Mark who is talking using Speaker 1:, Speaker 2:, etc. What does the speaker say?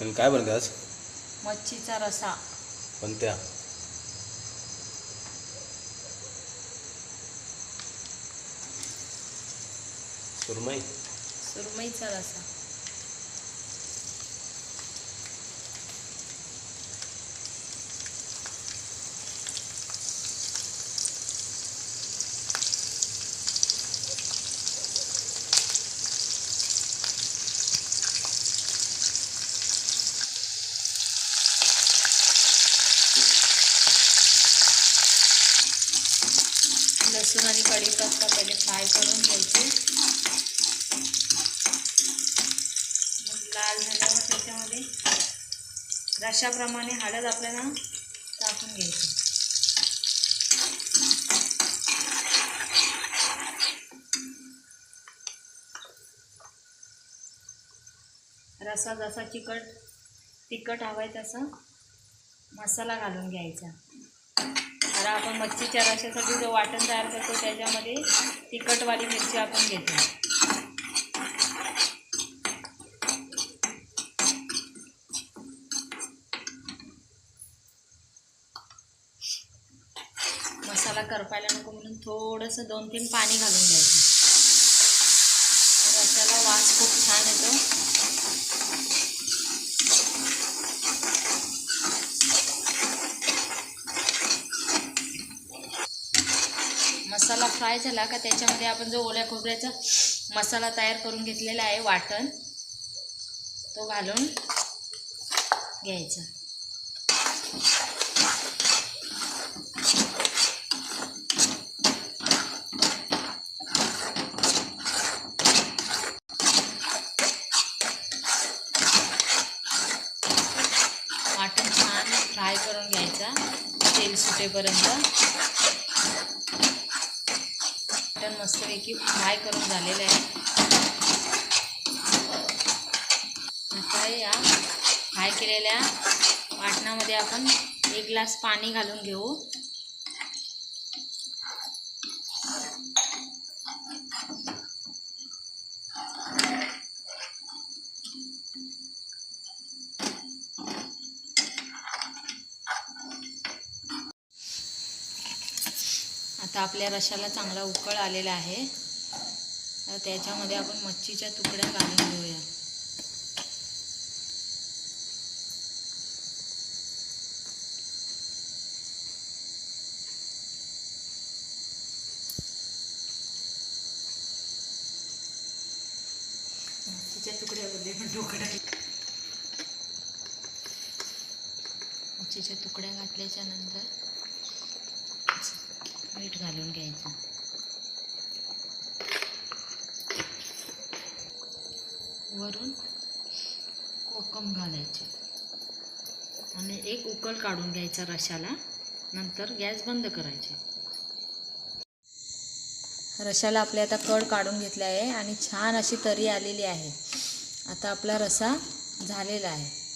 Speaker 1: आणि काय बनते आज
Speaker 2: मच्छीचा रसा.
Speaker 1: पण त्या सुरमई.
Speaker 2: सुरमईचा रसा. लसूण आणि कढीपत्ता पहिले फ्राय करून घ्यायचे. मग लाल झाल्यावर त्याच्यामध्ये रशाप्रमाणे हळद आपल्याला टाकून घ्यायची. रसा जसा चिकट तिखट हवा आहे तसा मसाला घालून घ्यायचा. आता आपण मच्छीच्या रशासाठी जो वाटण तयार करतो त्याच्यामध्ये तिखटवाली मिरची आपण घेतो. मसाला करपायला नको म्हणून थोडंसं दोन तीन पाणी घालून द्यायचं रशाला वास खूप छान येतो मसाला फ्राय झाला का त्याच्यामध्ये आपण जो ओल्या खोबऱ्याचा मसाला तयार करून घेतलेला आहे वाटण तो घालून घ्यायचा. वाटण छान फ्राय करून घ्यायचा तेल सुटेपर्यंत. मस्तपैकी फ्राय करून झालेलं आहे. आता या फ्राय केलेल्या वाटणामध्ये आपण एक ग्लास पाणी घालून घेऊ. आता आपल्या रशाला चांगला उकळ आलेला आहे. तर त्याच्यामध्ये आपण मच्छीच्या तुकड्या घालून घेऊया. मच्छीच्या तुकड्यामध्ये पण तुकड्या मच्छीच्या तुकड्या घातल्याच्या नंतर मीठ घालून घ्यायचं. वरून कोकम घालायचे. आणि एक उकळ काढून घ्यायचा रशाला. नंतर गॅस बंद करायचे. रशाला आपल्या आता कड काढून घेतले आहे आणि छान अशी तरी आलेली आहे. आता आपला रसा झालेला आहे.